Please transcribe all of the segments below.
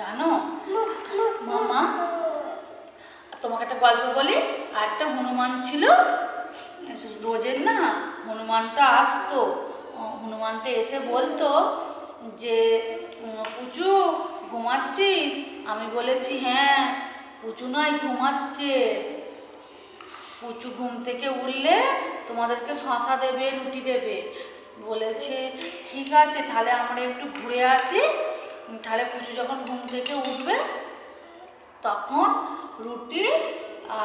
জানো? মামা, তোমাকে একটা গল্প বলি। আর একটা হনুমান ছিল। রোজের না হনুমানটা আসতো। হনুমানটা এসে বলতো যে পুচু, ঘুমাচ্ছিস? আমি বলেছি হ্যাঁ পুচু নয়, ঘুমাচ্ছে। পুচু ঘুম থেকে উঠলে তোমাদেরকে শশা দেবে, রুটি দেবে। বলেছে, ঠিক আছে, তাহলে আমরা একটু ঘুরে আসি। তাহলে পুচু যখন ঘুম থেকে উঠবে, তখন রুটি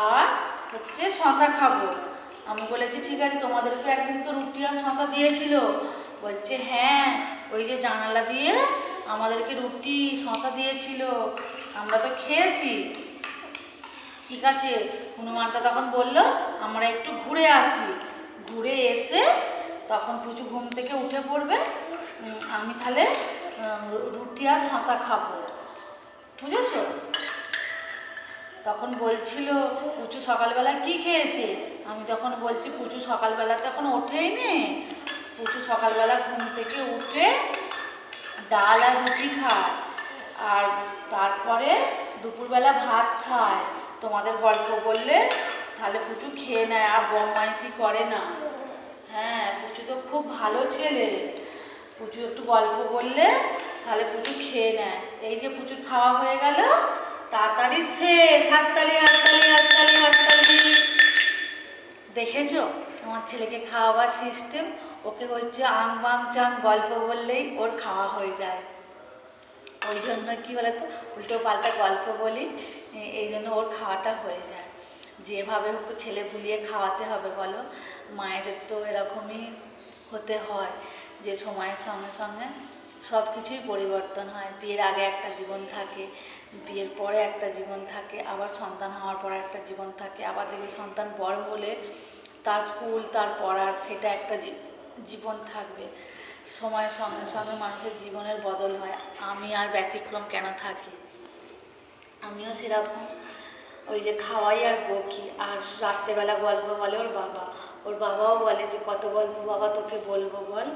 আর হচ্ছে শশা খাব। আমি বলেছি, ঠিক আছে, তোমাদেরকে একদিন তো রুটি আর শশা দিয়েছিল। বলছে হ্যাঁ ওই যে জানালা দিয়ে আমাদেরকে রুটি, শশা দিয়েছিল। আমরা তো খেয়েছি। ঠিক আছে। হনুমানটা তখন বলল, আমরা একটু ঘুরে আসি। ঘুরে এসে তখন পুচু ঘুম থেকে উঠে পড়বে। আমি তাহলে রুটি আর শশা খাব। বুঝেছ? তখন বলছিল, পুচু সকালবেলা কি খেয়েছে? আমি তখন বলছি, পুচু সকালবেলা তো এখন ওঠেই নে পুচু সকালবেলা ঘুম থেকে উঠে ডাল আর রুটি খায়। আর তারপরে দুপুরবেলা ভাত খায়। তোমাদের গল্প বললে তাহলে পুচু খেয়ে নেয়, আর বদমাইশি করে না। হ্যাঁ পুচু তো খুব ভালো ছেলে। পুচু একটু গল্প বললে, তাহলে পুচু খেয়ে নেয়। এই যে পুচুর খাওয়া হয়ে গেল, তাড়াতাড়ি শেষ হাততালি হাততালি হাততালি হাততালি। দেখেছ? তোমার ছেলেকে খাওয়াবার সিস্টেম ওকে হচ্ছে আং বাং চাং গল্প বললেই ওর খাওয়া হয়ে যায়। ওই জন্য কী বলে তো উল্টো পাল্টা গল্প বলি এই জন্য ওর খাওয়াটা হয়ে যায়। যেভাবে হোক ছেলে ভুলিয়ে খাওয়াতে হবে বলো। মায়েদের তো এরকমই হতে হয়। যে সময়ের সঙ্গে সঙ্গে সব কিছুই পরিবর্তন হয়। বিয়ের আগে একটা জীবন থাকে, বিয়ের পরে একটা জীবন থাকে, আবার সন্তান হওয়ার পরে একটা জীবন থাকে, আবার দেখবি সন্তান বড় হলে তার স্কুল, তার পড়ার সেটা একটা জীবন থাকবে। সময়ের সঙ্গে সঙ্গে মানুষের জীবনের বদল হয়। আমি আর ব্যতিক্রম কেন থাকি? আমিও সেরকম। ওই যে খাওয়াই আর বকি, আর রাত্রেবেলা গল্প বলে ওর বাবা। ওর বাবাও বলে যে, কত গল্প বাবা তোকে বলব বল।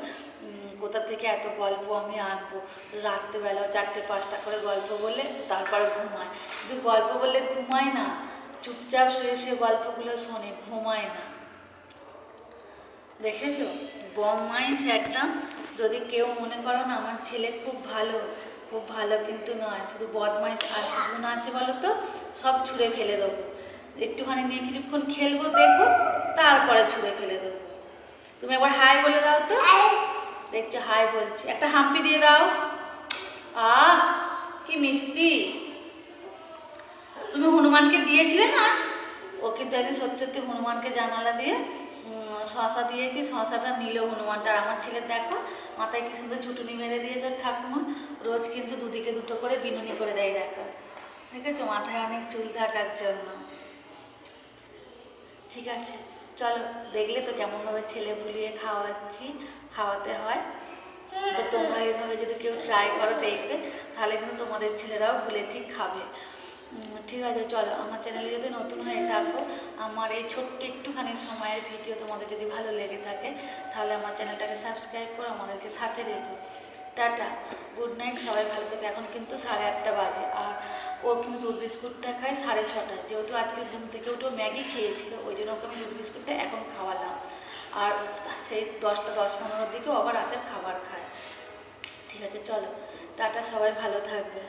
কোথা থেকে এত গল্প আমি আনব? রাত্রেবেলাও চারটে, পাঁচটা করে গল্প বলে তারপরে ঘুমায়। কিন্তু গল্প বললে ঘুমায় না। চুপচাপ শুয়ে শুয়ে গল্পগুলো শোনে, ঘুমায় না। দেখেছ? বমাইস একদম। যদি কেউ মনে করো না, আমার ছেলে খুব ভালো খুব ভালো কিন্তু নয়, শুধু বদমাইশ আর গুণ আছে বলো তো, সব ছুঁড়ে ফেলে দেবো। একটুখানি নিয়ে কিছুক্ষণ খেলব দেখব তারপরে ছুঁড়ে ফেলে দেবো। তুমি একবার হাই বলে দাও তো। দেখছ হাই বলছি। একটা হাম্পি দিয়ে দাও। আহ কি মিত্তি তুমি হনুমানকে দিয়েছিলে না? ওকে দাদি সত্যি সত্যি হনুমানকে জানালা দিয়ে শশা দিয়েছি। শশাটা নিল হনুমানটা। আমার ছেলে দেখো মাথায় কি সুন্দর ঝুটুনি মেরে দিয়েছে ঠাকুমা। রোজ কিন্তু দুদিকে দুটো করে বিনুনি করে দেয় দেখো। ঠিক আছে মাথায় অনেক চুল থাকার জন্য। ঠিক আছে। চলো, দেখলে তো কেমনভাবে ছেলে ভুলিয়ে খাওয়াচ্ছি, খাওয়াতে হয়। তো তোমরা এইভাবে যদি কেউ ট্রাই করো, দেখবে, তাহলে কিন্তু তোমাদের ছেলেরাও ভুলে ঠিক খাবে। ঠিক আছে, চলো, আমার চ্যানেলে যদি নতুন হয়ে থাকো, আমার এই ছোট্ট একটুখানি সময়ের ভিডিও তোমাদের যদি ভালো লেগে থাকে, তাহলে আমার চ্যানেলটাকে সাবস্ক্রাইব করো, আমাদেরকে সাথে রেখো। টাটা গুড নাইট সবাই ভালো থাকে। এখন কিন্তু সাড়ে আটটা বাজে, আর ও কিন্তু দুধ বিস্কুটটা খায় সাড়ে ছটায়। যেহেতু আজকে ঘুম থেকে উঠে ম্যাগি খেয়েছিল, ওই জন্য ওকে আমি দুধ বিস্কুটটা এখন খাওয়ালাম। আর সেই দশটা দশ পনেরোর দিকে আবার রাতের খাবার খায়। ঠিক আছে, চলো। টাটা, সবাই ভালো থাকবে।